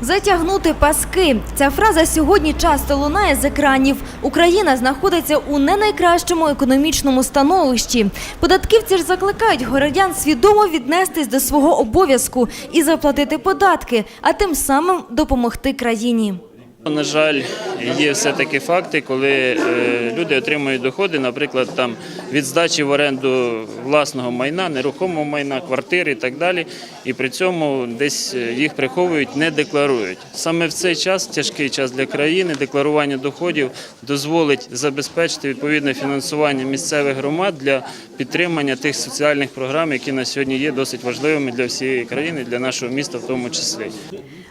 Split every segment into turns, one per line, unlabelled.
Затягнути паски. Ця фраза сьогодні часто лунає з екранів. Україна знаходиться у не найкращому економічному становищі. Податківці ж закликають городян свідомо віднестись до свого обов'язку і заплатити податки, а тим самим допомогти країні.
На жаль, є все-таки факти, коли е, люди отримують доходи, наприклад, там від здачі в оренду власного майна, нерухомого майна, квартири і так далі, і при цьому десь е, їх приховують, не декларують. Саме в цей час, тяжкий час для країни, декларування доходів дозволить забезпечити відповідне фінансування місцевих громад для підтримання тих соціальних програм, які на сьогодні є досить важливими для всієї країни, для нашого міста в тому числі.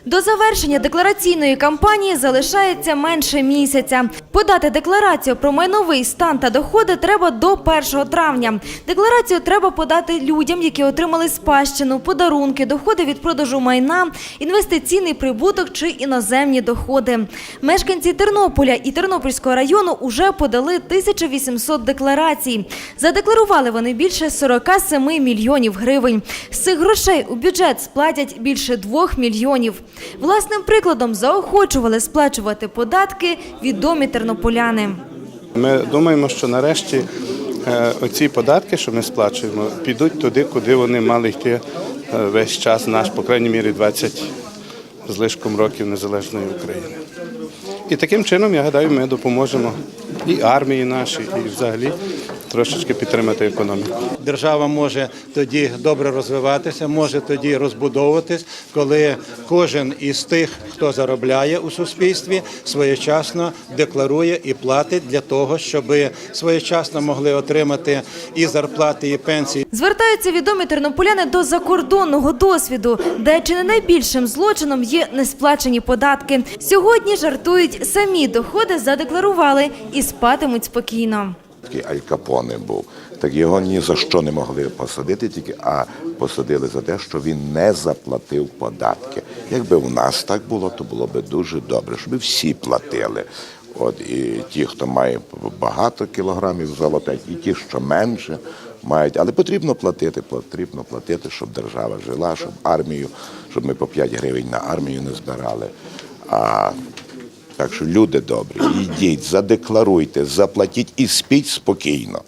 До завершення деклараційної кампанії залишається менше місяця. Подати декларацію про майновий стан та доходи треба до 1 травня. Декларацію треба подати людям, які отримали спадщину, подарунки, доходи від продажу майна, інвестиційний прибуток чи іноземні доходи. Мешканці Тернополя і Тернопільського району уже подали 1800 декларацій. Задекларували вони більше 47 мільйонів гривень. З цих грошей у бюджет сплатять більше 2 мільйонів. Власним прикладом заохочували сплачувати податки відомі тернополяни.
Ми думаємо, що нарешті е, оці податки, що ми сплачуємо, підуть туди, куди вони мали йти е, весь час, наш, по крайній мірі, 20 з лишком років незалежної України. І таким чином, я гадаю, ми допоможемо і армії нашій, і взагалі трошечки підтримати економіку.
Держава може тоді добре розвиватися, може тоді розбудовуватись, коли кожен із тих, хто заробляє у суспільстві, своєчасно декларує і платить для того, щоб своєчасно могли отримати і зарплати, і пенсії.
Звертаються відомі тернополяни до закордонного досвіду, де чи не найбільшим злочином є несплачені податки. Сьогодні жартують самі доходи задекларували і спатимуть спокійно.
Такий Аль був. Так його ні за що не могли посадити, тільки а посадили за те, що він не заплатив податки. Якби у нас так було, то було б дуже добре, щоб всі платили. От і ті, хто має багато кілограмів золота, і ті, що менше мають, але потрібно платити, потрібно платити, щоб держава жила, щоб армію, щоб ми по 5 гривень на армію не збирали. А так що люди добрі, йдіть, задекларуйте, заплатіть і спіть спокійно.